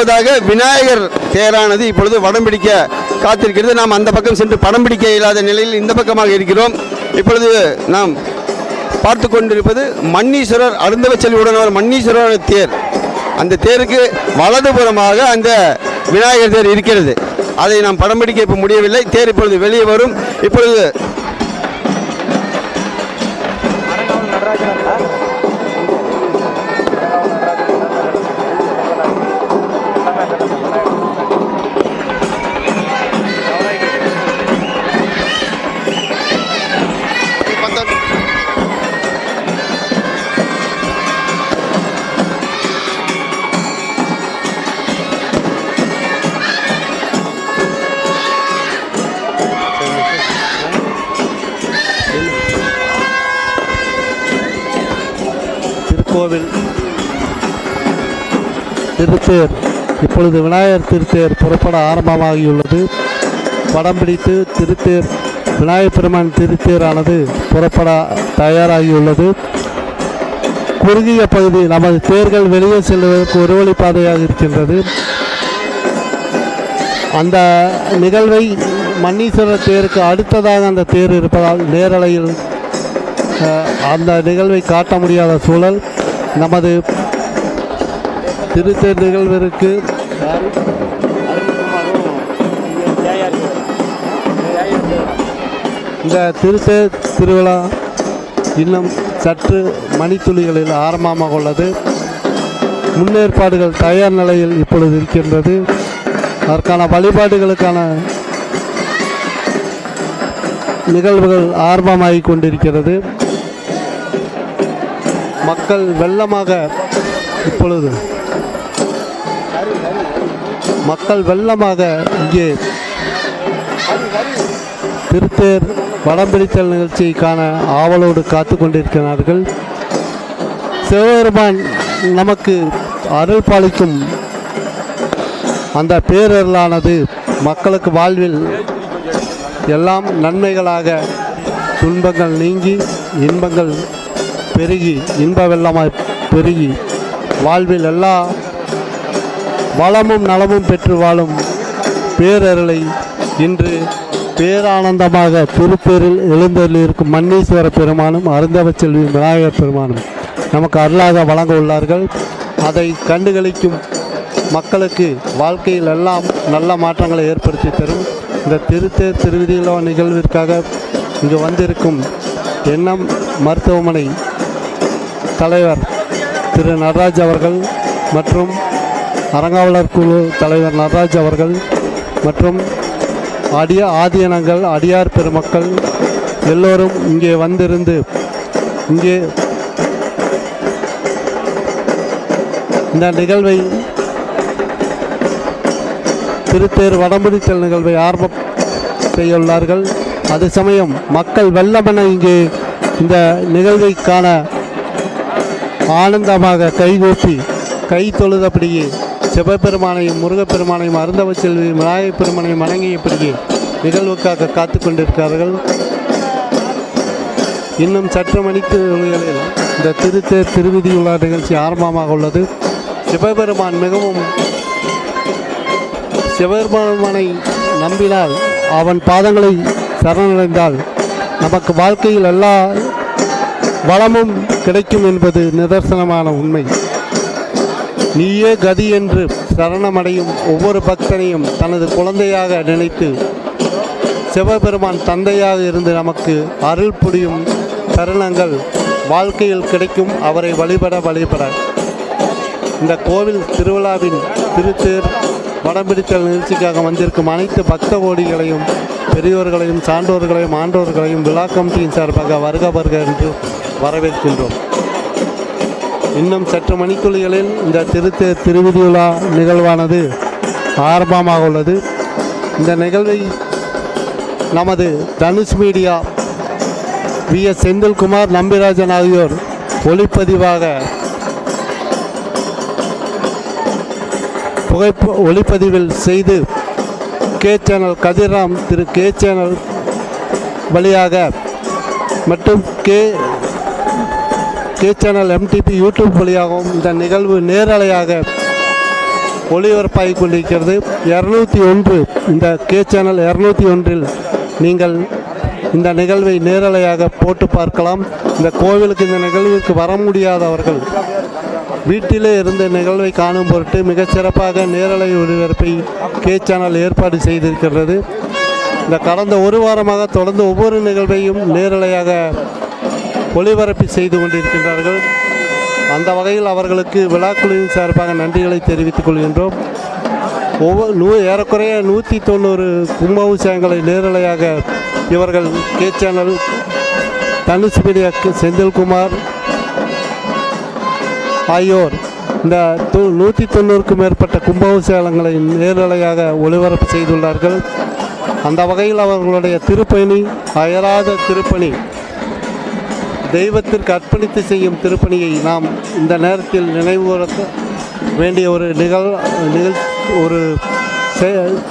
இரண்டாவதாக விநாயகர் தேரானது இப்பொழுது வடம் பிடிக்க காத்திருக்கிறது. நாம் அந்த பக்கம் சென்று படம் பிடிக்க இயலாத நிலையில் இந்த பக்கமாக இருக்கிறோம். இப்பொழுது நாம் பார்த்து கொண்டிருப்பது மன்னீஸ்வரர் அருந்தவச்செல்வியுடன் மன்னீஸ்வரர் தேர். அந்த தேருக்கு வலதுபுறமாக அந்த விநாயகர் தேர் இருக்கிறது. அதை நாம் படம் பிடிக்க இப்போ முடியவில்லை. தேர் இப்பொழுது வெளியே வரும். இப்பொழுது கோவில் திருத்தேர். இப்பொழுது விநாயகர் திருத்தேர் புறப்பட ஆரம்பமாகியுள்ளது. படம் பிடித்து திருத்தேர் விநாயகர் பெருமான் திருத்தேரானது புறப்பட தயாராகியுள்ளது. குறுகிய பகுதி நமது தேர்கள் வெளியே செல்வதற்கு ஒரு வழிப்பாதையாக இருக்கின்றது. அந்த நிகழ்வை மன்னீஸ்வரர் தேருக்கு அடுத்ததாக அந்த தேர் இருப்பதால் நேரலையில் அந்த நிகழ்வை காட்ட முடியாத சூழல். நமது திருத்தேர் நிகழ்விற்கு இந்த திருத்தேர் திருவிழா இன்னும் சற்று மணித்துளிகளில் ஆரம்பமாக உள்ளது. முன்னேற்பாடுகள் தயார் நிலையில் இப்பொழுது இருக்கின்றது. அதற்கான வழிபாடுகளுக்கான நிகழ்வுகள் ஆரம்பமாகிக் கொண்டிருக்கிறது. மக்கள் வெள்ளமாக இப்பொழுது மக்கள் வெள்ளமாக இங்கே திருத்தேர் வடம்பிடித்தல் நிகழ்ச்சியை காண ஆவலோடு காத்து கொண்டிருக்கிறார்கள். சிவபெருமான் நமக்கு அருள் பாலிக்கும் அந்த பேரருளானது மக்களுக்கு வாழ்வில் எல்லாம் நன்மைகளாக துன்பங்கள் நீங்கி இன்பங்கள் பெருகி இன்ப வெள்ளமாய் பெருகி வாழ்வில் எல்லா வளமும் நலமும் பெற்று வாழும் பேரருளை இன்று பேரானந்தமாக திருப்பேரில் எழுந்தருளியிருக்கும் மன்னீஸ்வர பெருமானும் அருந்தவ செல்வி விநாயகர் பெருமானும் நமக்கு அருளாக வழங்க உள்ளார்கள். அதை கண்டுகளிக்கும் மக்களுக்கு வாழ்க்கையில் எல்லாம் நல்ல மாற்றங்களை ஏற்படுத்தி தரும். இந்த திருத்தேர் திருவிதியிலோ நிகழ்விற்காக இங்கு வந்திருக்கும் எண்ணம் மருத்துவமனை தலைவர் திரு நடராஜ் அவர்கள் மற்றும் அறங்காவலர் குழு தலைவர் நடராஜ் அவர்கள் மற்றும் அடிய ஆதியனங்கள் அடியார் பெருமக்கள் எல்லோரும் இங்கே வந்திருந்து இங்கே இந்த நிகழ்வை திருத்தேர் வடம்பிடித்தல் நிகழ்வை ஆரம்பம் செய்ய உள்ளார்கள் அதே சமயம் மக்கள் வெள்ளமென இங்கே இந்த நிகழ்வை காண ஆனந்தமாக கைகூப்பி கை தொழுதபடியே சிவபெருமானையும் முருகப்பெருமானையும் அருந்தவ செல்வியும் விநாயகப் பெருமானையும் வணங்கியபடியே நிகழ்வுக்காக காத்து கொண்டிருக்கிறார்கள். இன்னும் சற்று மணித்துகளில் இந்த திருத்தேர் திருவிதியுள்ள நிகழ்ச்சி ஆரம்பமாக உள்ளது. சிவபெருமான் மிகவும் சிவபெருமானை நம்பினால் அவன் பாதங்களை சரணடைந்தால் நமக்கு வாழ்க்கையில் எல்லா வளமும் கிடைக்கும் என்பது நிதர்சனமான உண்மை. நீயே கதி என்று சரணமடையும் ஒவ்வொரு பக்தனையும் தனது குழந்தையாக நினைத்து சிவபெருமான் தந்தையாக இருந்து நமக்கு அருள் புரியும் தருணங்கள் வாழ்க்கையில் கிடைக்கும் அவரை வழிபட வழிபட. இந்த கோவில் திருவிழாவின் திருத்தேர் வடம்பிடித்தல் நிகழ்ச்சிக்காக வந்திருக்கும் அனைத்து பக்த கோடிகளையும் பெரியோர்களையும் சான்றோர்களையும் ஆண்டோர்களையும் விழா கமிட்டியின் சார்பாக வருக வருக என்று வரவேற்கின்றோம். இன்னும் சற்று மணித்துளிகளில் இந்த திருத்தேர் திருவிதியுலா நிகழ்வானது ஆரம்பமாக உள்ளது. இந்த நிகழ்வை நமது Dhanush media V. S. Senthilkumar Nambirajan ஆகியோர் ஒளிப்பதிவாக புகைப்ப ஒளிப்பதிவில் செய்து கே சேனல் கதிராம் திரு கே சேனல் வழியாக மற்றும் K K channel MDP YouTube வழியாகவும் இந்த நிகழ்வு நேரலையாக ஒளிபரப்பாகி கொண்டிருக்கிறது இரநூத்தி ஒன்று இந்த கே சேனல் இரநூத்தி ஒன்றில் நீங்கள் இந்த நிகழ்வை நேரலையாக போட்டு பார்க்கலாம். இந்த கோவிலுக்கு இந்த நிகழ்வுக்கு வர முடியாதவர்கள் வீட்டிலே இருந்து நிகழ்வை காணும் பொருட்டு மிகச் சிறப்பாக நேரலை ஒளிபரப்பை கே சேனல் ஏற்பாடு செய்திருக்கிறது. இந்த கடந்த ஒரு வாரமாக தொடர்ந்து ஒவ்வொரு நிகழ்வையும் நேரலையாக ஒளிபரப்பி செய்து கொண்டிருக்கின்றார்கள். அந்த வகையில் அவர்களுக்கு விழாக்குழுவின் சார்பாக நன்றிகளை தெரிவித்துக் கொள்கின்றோம். ஒவ்வொரு நூ ஏறக்குறைய நூற்றி தொண்ணூறு கும்பாபிஷேகங்களை நேரலையாக இவர்கள் K channel Dhanush media Senthilkumar ஆகியோர் இந்த தொ நூற்றி தொண்ணூறுக்கும் மேற்பட்ட கும்பாபிஷேகங்களை நேரலையாக ஒளிபரப்பு செய்துள்ளார்கள். அந்த வகையில் அவர்களுடைய திருப்பணி அயராத திருப்பணி தெய்வத்திற்கு அர்ப்பணித்து செய்யும் திருப்பணியை நாம் இந்த நேரத்தில் நினைவுகூர வேண்டிய ஒரு நிகழ் நிகழ் ஒரு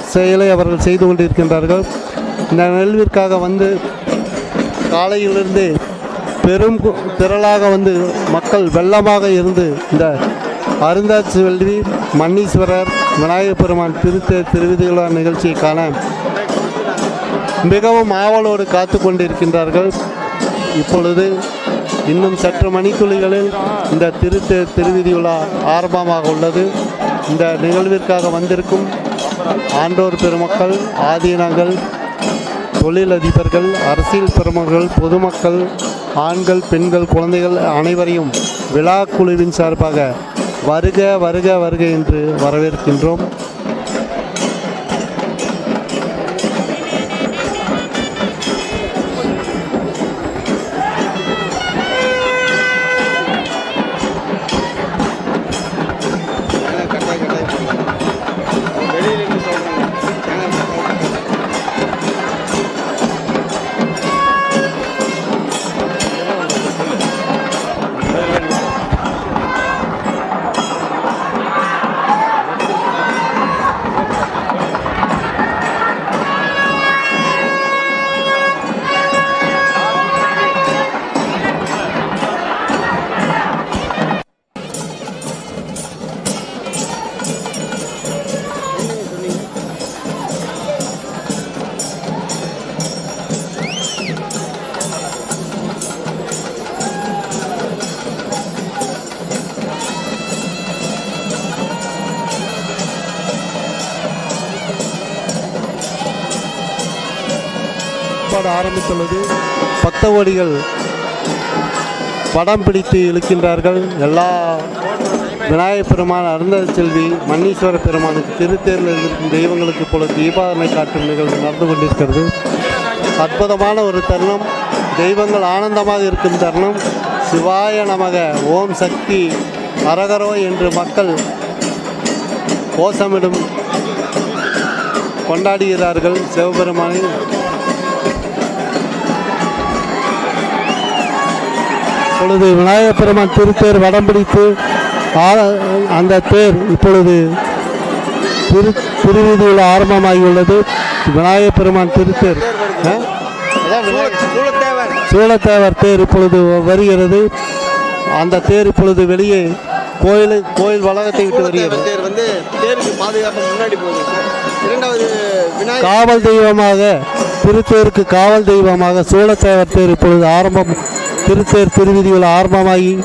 செயலை அவர்கள் செய்து கொண்டிருக்கின்றார்கள். இந்த நிகழ்விற்காக வந்து காலையிலிருந்து பெரும் கு- திரளாக வந்து மக்கள் வெள்ளமாக இருந்து இந்த அருந்தாட்சி வெள்ளி மன்னீஸ்வரர் விநாயகப் பெருமான் திருத்த திருவிதிகளா நிகழ்ச்சியை காண மிகவும் ஆவலோடு காத்து கொண்டிருக்கின்றார்கள். இப்பொழுது இன்னும் சற்று மணித்துளிகளில் இந்த திருத்த திருவிதி ஆரம்பமாக உள்ளது. இந்த நிகழ்விற்காக வந்திருக்கும் ஆண்டோர் பெருமக்கள் ஆதீனங்கள் தொழிலதிபர்கள் அரசியல் பெருமக்கள் பொதுமக்கள் ஆண்கள் பெண்கள் குழந்தைகள் அனைவரையும் விழா குழுவின் சார்பாக வருக வருக வருக என்று வரவேற்கின்றோம். ஆரம்பித்துள்ளது. பக்தவடிகள் படம் பிடித்து இழுக்கின்றார்கள். எல்லா விநாயகப் பெருமான் அருந்த செல்வி மன்னீஸ்வர பெருமானுக்கு திருத்தேரில் இருக்கும் தெய்வங்களுக்கு போல தீபாவளி காட்டும் நிகழ்வு நடந்து கொண்டிருக்கிறது. அற்புதமான ஒரு தருணம். தெய்வங்கள் ஆனந்தமாக இருக்கும் தருணம். சிவாய நமக ஓம் சக்தி அரகரோ என்று மக்கள் கோஷமிடும் கொண்டாடுகிறார்கள். சிவபெருமானை இப்பொழுது விநாயகப் பெருமான் திருத்தேர் வடம் பிடித்து அந்த தேர் இப்பொழுது திரு திருவீதியில் ஆரம்பமாகியுள்ளது. விநாயகப் பெருமான் திருத்தேர் சூழத்தேவர் தேர் இப்பொழுது வருகிறது. அந்த தேர் இப்பொழுது வெளியே கோயில் கோயில் வளாகத்தை விட்டு வருகிறது. தேர் வந்து தேருக்கு பாதுகாப்பு முன்னாடி போகுது. சார் இரண்டாவது விநாயகர் காவல் தெய்வமாக திருத்தேருக்கு காவல் தெய்வமாக சூழத்தேவர் தேர் இப்பொழுது ஆரம்பம் திருத்தேர் திருவிதிகள் ஆரம்பமாகி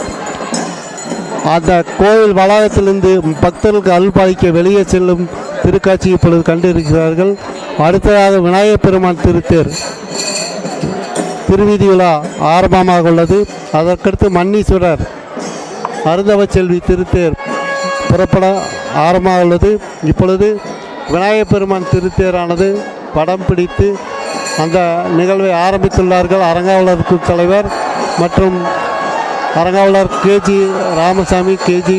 அந்த கோயில் வளாகத்திலிருந்து பக்தர்களுக்கு அல்பாலிக்க வெளியே செல்லும் திருக்காட்சி இப்பொழுது கண்டிருக்கிறார்கள். அடுத்ததாக விநாயகப் பெருமான் திருத்தேர் திருவிதி விழா ஆரம்பமாக உள்ளது. அதற்கடுத்து மன்னீஸ்வரர் அருந்தவ செல்வி திருத்தேர் புறப்பட ஆரம்பமாக உள்ளது. இப்பொழுது விநாயகப் பெருமான் திருத்தேரானது படம் பிடித்து அந்த நிகழ்வை ஆரம்பித்துள்ளார்கள். அரங்காவலர் தலைவர் மற்றும் அரங்காவலர் KG Ramasamy KG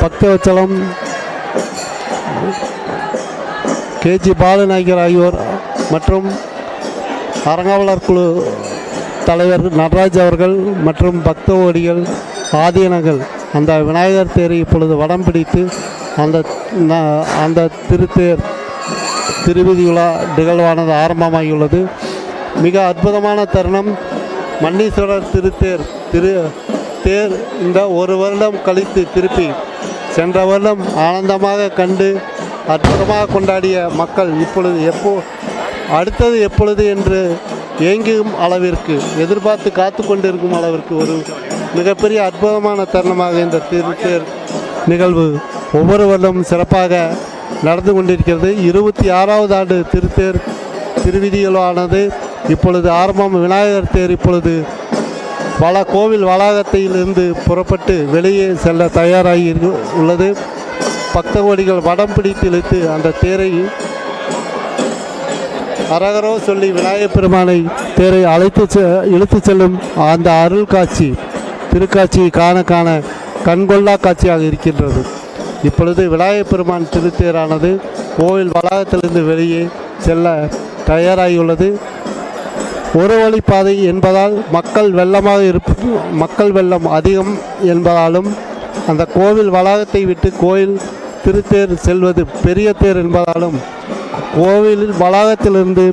Bakthavatchalam KG Balanayagar ஆகியோர் மற்றும் அரங்காவலர் குழு தலைவர் நடராஜ் அவர்கள் மற்றும் பக்தவோடிகள் ஆதீனங்கள். அந்த விநாயகர் தேரை இப்பொழுது வடம் பிடித்து அந்த அந்த திருத்தேர் திருவிதி விழா நிகழ்வானது ஆரம்பமாகியுள்ளது. மிக அற்புதமான தருணம். மன்னீஸ்வரர் திருத்தேர் திரு தேர் இந்த ஒரு வருடம் கழித்து திருப்பி சென்ற வருடம் ஆனந்தமாக கண்டு அற்புதமாக கொண்டாடிய மக்கள் இப்பொழுது எப்போ அடுத்தது எப்பொழுது என்று ஏங்கும் அளவிற்கு எதிர்பார்த்து காத்து கொண்டிருக்கும் அளவிற்கு ஒரு மிகப்பெரிய அற்புதமான தருணமாக இந்த திருத்தேர் நிகழ்வு ஒவ்வொரு வருடமும் சிறப்பாக நடந்து கொண்டிருக்கிறது. இருபத்தி ஆறாவது ஆண்டு திருத்தேர் திருவிதிகளானது இப்பொழுது ஆரம்பம் விநாயகர் தேர் இப்பொழுது பல கோவில் வளாகத்திலிருந்து புறப்பட்டு வெளியே செல்ல தயாராகி உள்ளது. பக்தகோடிகள் வடம் பிடித்து இழுத்து அந்த தேரை அரகரோ சொல்லி விநாயகப் பெருமானை தேரை அழைத்து செ இழுத்து செல்லும் அந்த அருள் காட்சி திருக்காட்சியை காண காண கண்கொள்ளா காட்சியாக இருக்கின்றது. இப்பொழுது விநாயகப் பெருமான் திருத்தேரானது கோவில் வளாகத்திலிருந்து வெளியே செல்ல தயாராகியுள்ளது. ஒரு வழிப்பாதை என்பதால் மக்கள் வெள்ளமாக இருப்ப மக்கள் வெள்ளம் அதிகம் என்பதாலும் அந்த கோவில் வளாகத்தை விட்டு கோயில் திருத்தேர் செல்வது பெரிய தேர் என்பதாலும் கோவிலில் வளாகத்திலிருந்து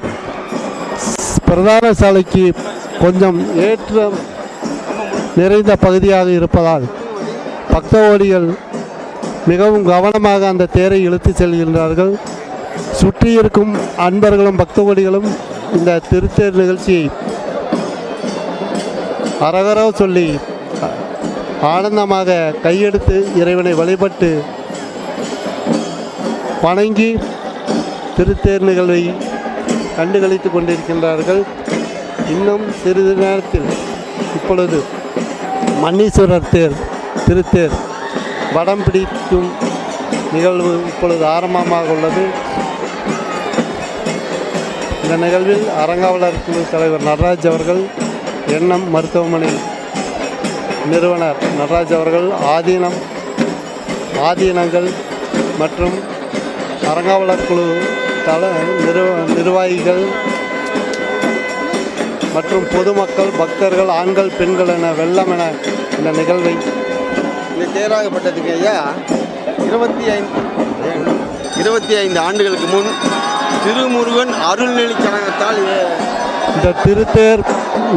பிரதான சாலைக்கு கொஞ்சம் ஏற்றம் நிறைந்த பகுதியாக இருப்பதால் பக்தவோடிகள் மிகவும் கவனமாக அந்த தேரை இழுத்து செல்கின்றார்கள். சுற்றி இருக்கும் அன்பர்களும் பக்தவோடிகளும் இந்த திருத்தேர் நிகழ்ச்சியை அரகரோ சொல்லி ஆனந்தமாக கையெடுத்து இறைவனை வழிபட்டு வணங்கி திருத்தேர் நிகழ்வை கண்டுகளித்து கொண்டிருக்கின்றார்கள். இன்னும் சிறிது நேரத்தில் இப்பொழுது மன்னீஸ்வரர் தேர் திருத்தேர் வடம் பிடிக்கும் நிகழ்வு இப்பொழுது ஆரம்பமாக உள்ளது. இந்த நிகழ்வில் அறங்காவலர் குழு தலைவர் நடராஜ் அவர்கள் எண்ணம் மருத்துவமனை நிறுவனர் நடராஜ் அவர்கள் ஆதீனம் ஆதீனங்கள் மற்றும் அறங்காவலர் குழு தல நிறுவ நிர்வாகிகள் மற்றும் பொதுமக்கள் பக்தர்கள் ஆண்கள் பெண்கள் என வெள்ளம் என இந்த நிகழ்வை இந்த தேராகப்பட்டதுக்கு ஐயா. இருபத்தி ஐந்து இருபத்தி ஐந்து ஆண்டுகளுக்கு முன் திருமுருகன் அருள்நிலை கழகத்தால் இந்த திருத்தேர்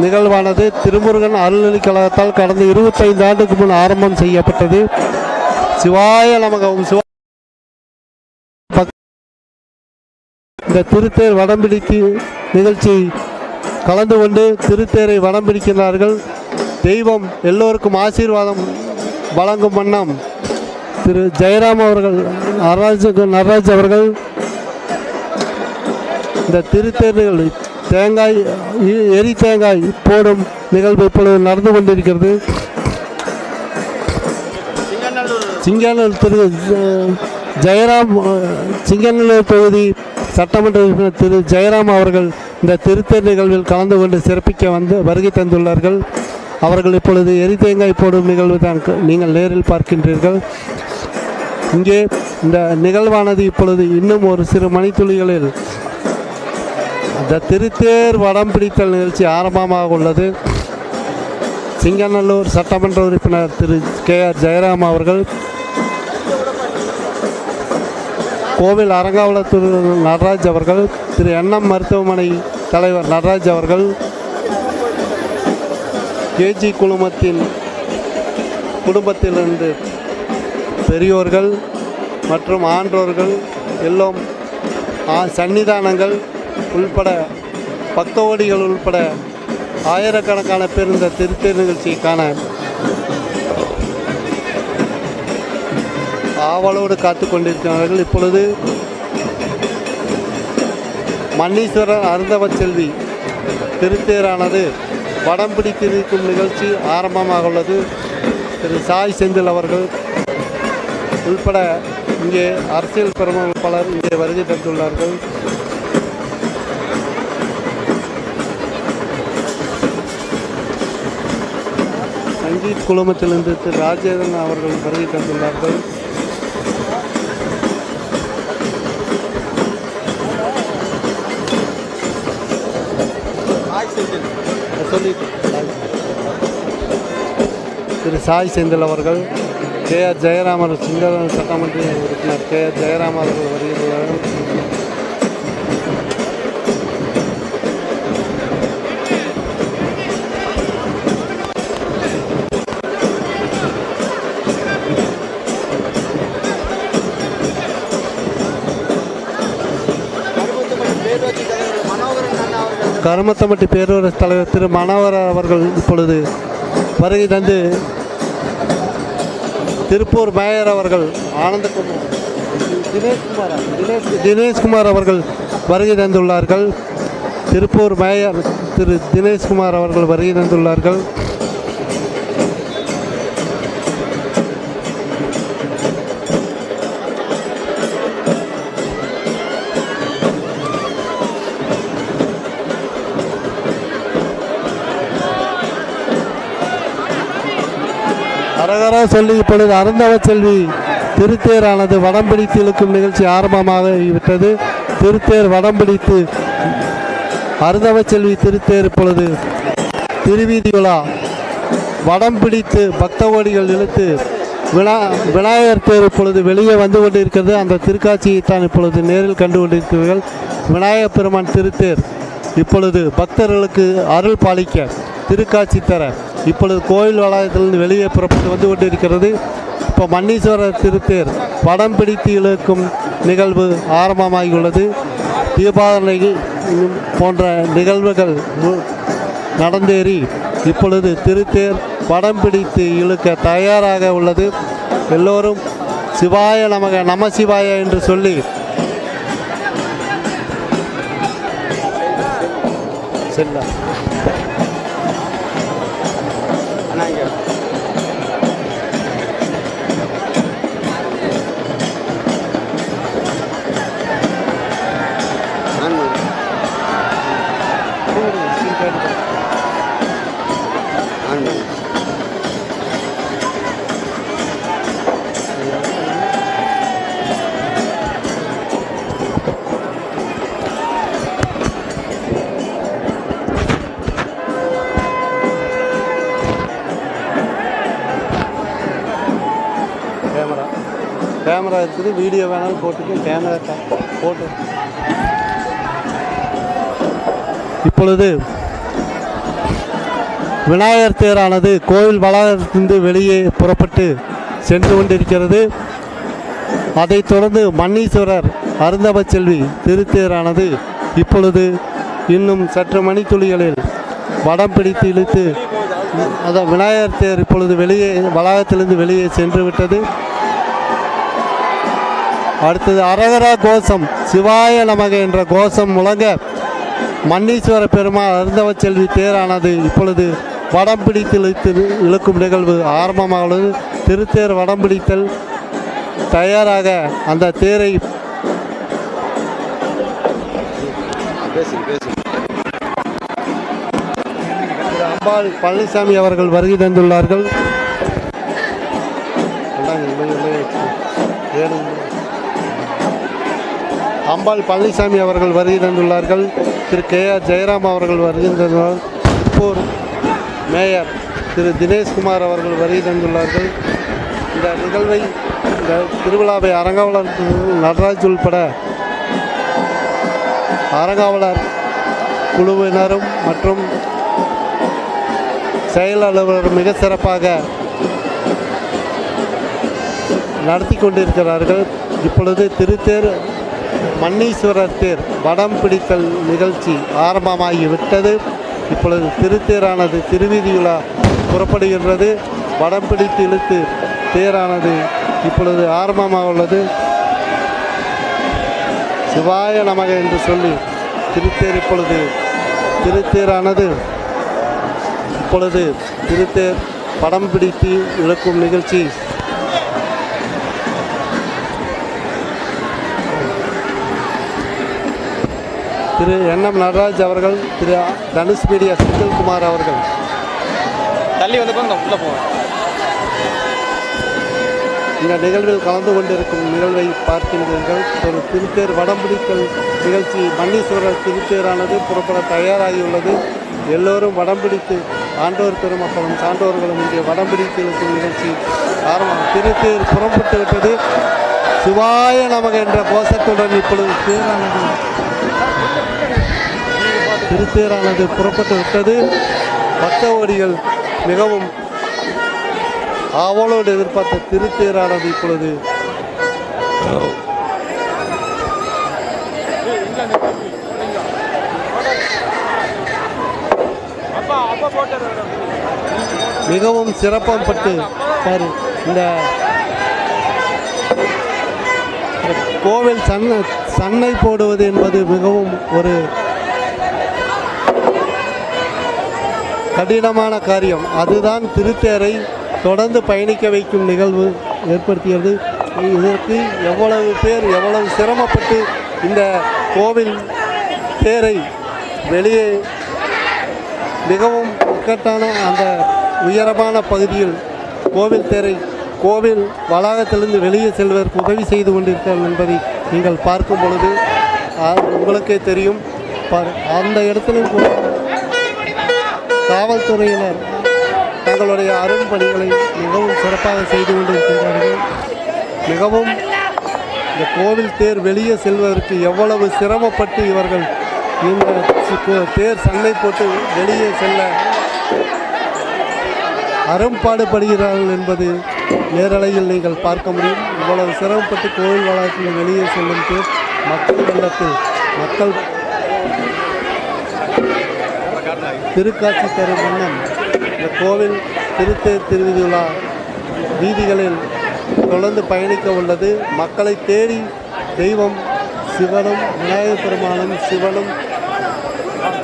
நிகழ்வானது திருமுருகன் அருள்நெறி கழகத்தால் கடந்த இருபத்தைந்து ஆண்டுக்கு முன் ஆரம்பம் செய்யப்பட்டது. சிவாய நமகம் சிவா இந்த திருத்தேர் வடம்பிடித்து நிகழ்ச்சி கலந்து கொண்டு திருத்தேரை வடம்பிடிக்கிறார்கள். தெய்வம் எல்லோருக்கும் ஆசீர்வாதம் வழங்கும் வண்ணம் திரு ஜெயராம் அவர்கள் நடராஜ நடராஜ் அவர்கள் இந்த திருத்தேர்கள் தேங்காய் எரி தேங்காய் போடும் நிகழ்வு இப்பொழுது நடந்து கொண்டிருக்கிறது. சிங்கானூர் திரு ஜெயராம் சிங்கநல்லூர் தொகுதி சட்டமன்ற உறுப்பினர் திரு ஜெயராம் அவர்கள் இந்த திருத்தேர் நிகழ்வில் கலந்து கொண்டு சிறப்பிக்க வந்து வருகை தந்துள்ளார்கள். அவர்கள் இப்பொழுது எரி தேங்காய் போடும் நிகழ்வு தான் நீங்கள் நேரில் பார்க்கின்றீர்கள். இங்கே இந்த நிகழ்வானது இப்பொழுது இன்னும் ஒரு சிறு மணித்துளிகளில் இந்த திருத்தேர் வடம் பிடித்தல் நிகழ்ச்சி ஆரம்பமாக உள்ளது. சிங்கநல்லூர் சட்டமன்ற உறுப்பினர் திரு கே ஆர் ஜெயராம் அவர்கள் கோவில் அரங்காவலத்தூர் நடராஜ் அவர்கள் திரு எண்ணம் மருத்துவமனை தலைவர் நடராஜ் அவர்கள் கேஜி குழுமத்தின் குடும்பத்திலிருந்து பெரியோர்கள் மற்றும் ஆன்றோர்கள் எல்லாம் சன்னிதானங்கள் உள்பட பக்தோடிகள் உள்பட ஆயிரக்கணக்கான பேர் இந்த திருத்தேர் நிகழ்ச்சிக்கான ஆவலோடு காத்து கொண்டிருக்கிறார்கள். இப்பொழுது மன்னீஸ்வரர் அருந்தவ செல்வி திருத்தேரானது படம் பிடித்திருக்கும் நிகழ்ச்சி ஆரம்பமாக உள்ளது. திரு சாய் செந்தில் அவர்கள் உள்பட இங்கே அரசியல் பெருமக்கள் பலர் இங்கே வருகை தந்துள்ளார்கள். சங்கீத் குழுமத்திலிருந்து திரு ராஜேந்திரன் அவர்கள் வருகை தந்துள்ளார்கள். திரு சாய் செந்தில் அவர்கள் கே ஆர் ஜெயராமன் சிங்கள சட்டமன்ற உறுப்பினர் கே ஆர் ஜெயராம் அவர்கள் வருகிறார்கள் தருமத்தம்பட்டி பேரூரசு தலைவர் திரு மனோகர் அவர்கள் இப்பொழுது வருகை தந்து திருப்பூர் மேயர் அவர்கள் ஆனந்தகுமார் தினேஷ்குமார் தினேஷ் தினேஷ்குமார் அவர்கள் வருகை தந்துள்ளார்கள். திருப்பூர் மேயர் திரு தினேஷ்குமார் அவர்கள் வருகை தந்துள்ளார்கள். அரகரா சொல்லி இப்பொழுது அருந்தவ செல்வி திருத்தேரானது வடம் பிடித்து இழுக்கும் நிகழ்ச்சி ஆரம்பமாக விட்டது. திருத்தேர் வடம் பிடித்து அருந்தவ செல்வி திருத்தேர் இப்பொழுது திருவீதி விழா வடம் பிடித்து பக்த கோடிகள் இழுத்து வினா விநாயகர் தேர் இப்பொழுது வெளியே வந்து கொண்டிருக்கிறது. அந்த திருக்காட்சியை தான் இப்பொழுது நேரில் கண்டு கொண்டிருக்கிறீர்கள். விநாயகப் பெருமான் திருத்தேர் இப்பொழுது பக்தர்களுக்கு அருள் பாலிக்க திருக்காட்சி தர இப்பொழுது கோயில் வளாகத்திலிருந்து வெளியே புறப்பட்டு வந்து கொண்டிருக்கிறது. இப்போ மன்னீஸ்வரர் திருத்தேர் படம் பிடித்து இழுக்கும் நிகழ்வு ஆரம்பமாகியுள்ளது. தீபாவளி போன்ற நிகழ்வுகள் நடந்தேறி இப்பொழுது திருத்தேர் படம் பிடித்து இழுக்க தயாராக உள்ளது. எல்லோரும் சிவாய நமக நம சிவாய என்று சொல்லி செல்ல. இருக்குது வீடியோ வேணாலும் போட்டுக்க கேமரா போட்டு. இப்பொழுது விநாயகர் தேரானது கோவில் வளாகத்திலிருந்து வெளியே புறப்பட்டு சென்று கொண்டிருக்கிறது. அதைத் தொடர்ந்து மன்னீஸ்வரர் அருந்தவ செல்வி திருத்தேரானது இப்பொழுது இன்னும் சற்று மணித்துளிகளில் வடம் பிடித்து இழுத்து அதான் விநாயகர் தேர் இப்பொழுது வெளியே வளாகத்திலிருந்து வெளியே சென்று விட்டது. அடுத்தது அரகரா கோஷம் சிவாய நமக என்ற கோஷம் முழங்க மன்னீஸ்வர பெருமாள் அருந்தவ செல்வி தேரானது இப்பொழுது வடம் பிடித்து இழுக்கும் நிகழ்வு ஆரம்பமாக திருத்தேர் வடம் பிடித்தல் தயாராக அந்த தேரை அம்பாள் பழனிசாமி அவர்கள் வருகை தந்துள்ளார்கள். அம்பாள் பழனிசாமி அவர்கள் வருகை தந்துள்ளார்கள். திரு கே ஆர் ஜெயராம் அவர்கள் வருகை தந்துள்ளார். திருப்பூர் மேயர் திரு தினேஷ்குமார் அவர்கள் வருகை தந்துள்ளார்கள். இந்த நிகழ்வை இந்த திருவிழாவை அரங்காவலர் நடராஜ் உள்பட அரங்காவலர் குழுவினரும் மற்றும் செயல் அலுவலர் மிக சிறப்பாக நடத்தி கொண்டிருக்கிறார்கள். இப்பொழுது திருத்தேர் மன்னீஸ்வரர் தேர் வடம் பிடித்தல் நிகழ்ச்சி ஆரம்பமாகிவிட்டது. இப்பொழுது திருத்தேரானது திருவிதியுலா புறப்படுகின்றது. வடம் பிடித்து இழுத்து தேரானது இப்பொழுது ஆரம்பமாக உள்ளது சிவாய நமக என்று சொல்லி திருத்தேர் இப்பொழுது திருத்தேரானது. இப்பொழுது திருத்தேர் படம் பிடித்து இழுக்கும் நிகழ்ச்சி திரு என் எம் நடராஜ் அவர்கள் திரு தனுஷ் மீடியா செந்தில்குமார் அவர்கள். தள்ளி வந்து உள்ள போங்க. இந்த நிகழ்வில் கலந்து கொண்டிருக்கும் நிகழ்வை பார்க்கின்றீர்கள். ஒரு திருத்தேர் வடம் பிடித்தல் நிகழ்ச்சி மன்னீஸ்வரர் திருத்தேரானது புறப்பட தயாராகியுள்ளது. எல்லோரும் வடம் பிடித்து ஆண்டோர் பெருமக்களும் சான்றோர்களும் இங்கே வடம் பிடித்து இருக்கும் நிகழ்ச்சி ஆரம்பம். திருத்தேர் புறப்பட்டு விட்டது. சிவாய நமக என்ற கோஷத்துடன் இப்பொழுது தேரானது திருத்தேரானது புறப்பட்டு விட்டது. பக்தவடிகள் மிகவும் ஆவலோடு எதிர்பார்த்த திருத்தேரானது இப்பொழுது. மிகவும் சிறப்பம் பட்டு இந்த கோவில் சன்ன சன்னை போடுவது என்பது மிகவும் ஒரு கடினமான காரியம். அதுதான் திருத்தேரை தொடர்ந்து பயணிக்க வைக்கும் நிகழ்வு ஏற்படுத்தியது. இதற்கு எவ்வளவு பேர் எவ்வளவு சிரமப்பட்டு இந்த கோவில் தேரை வெளியே மிகவும் இக்கட்டான அந்த உயரமான பகுதியில் கோவில் தேரை கோவில் வளாகத்திலிருந்து வெளியே செல்வதற்கு உதவி செய்து கொண்டிருக்கிறார்கள் என்பதை நீங்கள் பார்க்கும் பொழுது உங்களுக்கே தெரியும். அந்த இடத்திலும் கூட காவல்துறையினர் தங்களுடைய அரும்பணிகளை மிகவும் சிறப்பாக செய்து கொண்டிருக்கின்றார்கள். மிகவும் இந்த கோவில் தேர் வெளியே செல்வதற்கு எவ்வளவு சிரமப்பட்டு இவர்கள் இந்த தேர் சண்டை போட்டு வெளியே செல்ல அரும்பாடுபடுகிறார்கள் என்பது நேரலையில் நீங்கள் பார்க்க முடியும். இவ்வளவு சிரமப்பட்டு கோவில் வளாகத்தில் வெளியே செல்லும் போது மக்கள் வெள்ளத்தில் மக்கள் திருக்காட்சி தரும் வண்ணம் இந்த கோவில் திருத்தேர் திருவிழா வீதிகளில் தொடர்ந்து பயணிக்க உள்ளது. மக்களை தேடி தெய்வம் சிவனும் விநாயகப் பெருமானும் சிவனும்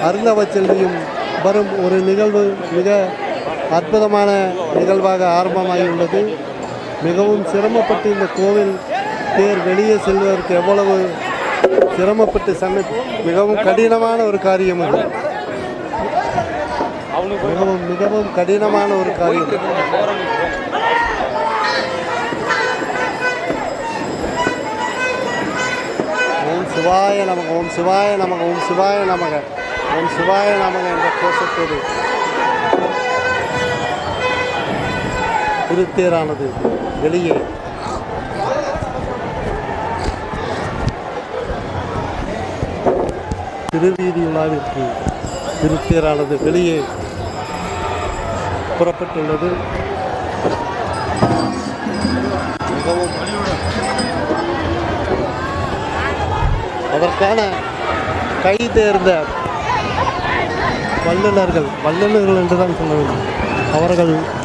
அருந்தவச் செல்வியும் வரும் ஒரு நிகழ்வு மிக அற்புதமான நிகழ்வாக ஆரம்பமாகி உள்ளது மிகவும் சிரமப்பட்டு இந்த கோவில் தேர் வெளியே செல்வதற்கு எவ்வளவு சிரமப்பட்டு சமை மிகவும் கடினமான ஒரு காரியம் அது. மிகவும் மிகவும் கடினமான ஒரு காரியம். ஓம் சிவாய நமக ஓம் சிவாய நமக ஓம் சிவாய நமக ஓம் சிவாய நமக என்ற கோஷத்தோடு திருத்தேரானது வெளியே. திருவீதி விழாவிற்கு திருத்தேரானது வெளியே. புறப்பட்டுள்ளது. மிகவும் அதற்கான கை தேர்ந்த வல்லுநர்கள் வல்லுநர்கள் என்றுதான் சொல்ல வேண்டும். அவர்கள்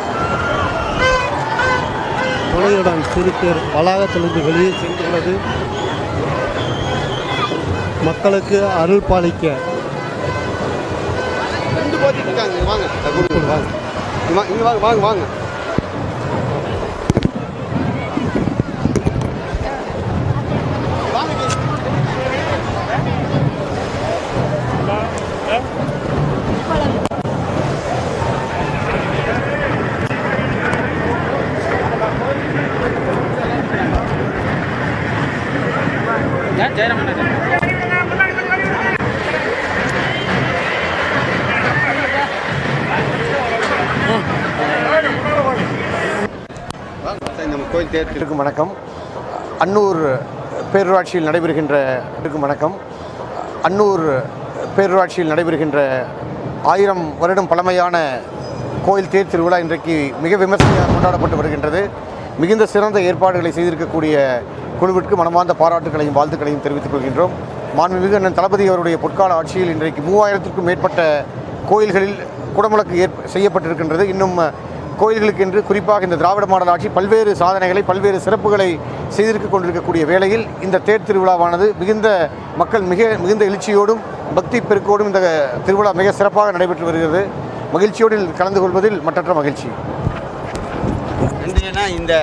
துணையுடன் திருத்தேர் வளாகத்திலிருந்து வெளியே சென்றுள்ளது. மக்களுக்கு அருள் பாலிக்க. வாங்க. வாங்க வாங்க வாங்க இங்க. ஏன் ஜெயராமன் வாங்க சரி, நம்ம கோயில் தேர் வணக்கம். அன்னூர் பேரூராட்சியில் நடைபெறுகின்ற வணக்கம். அன்னூர் பேரூராட்சியில் நடைபெறுகின்ற ஆயிரம் வருடம் பழமையான கோயில் தேர் திருவிழா இன்றைக்கு மிக விமர்சையாக கொண்டாடப்பட்டு வருகின்றது. மிகுந்த சிறந்த ஏற்பாடுகளை செய்திருக்கக்கூடிய குழுவிற்கு மனமார்ந்த பாராட்டுகளையும் வாழ்த்துக்களையும் தெரிவித்துக் கொள்கின்றோம். மாண்புமிகு அண்ணன் தளபதி அவருடைய பொற்கால ஆட்சியில் இன்றைக்கு மூவாயிரத்திற்கும் மேற்பட்ட கோயில்களில் குடமுழக்கு ஏற்ப செய்யப்பட்டிருக்கின்றது. இன்னும் கோயில்களுக்கு என்று குறிப்பாக இந்த திராவிட மாடல் ஆட்சி பல்வேறு சாதனைகளை பல்வேறு சிறப்புகளை செய்திருக்க கொண்டிருக்கக்கூடிய வேளையில் இந்த தேர் திருவிழாவானது மிகுந்த மக்கள் மிக மிகுந்த எழுச்சியோடும் பக்தி பெருக்கோடும் இந்த திருவிழா மிக சிறப்பாக நடைபெற்று வருகிறது. மகிழ்ச்சியோடு கலந்து கொள்வதில் மற்றற்ற மகிழ்ச்சி. இந்த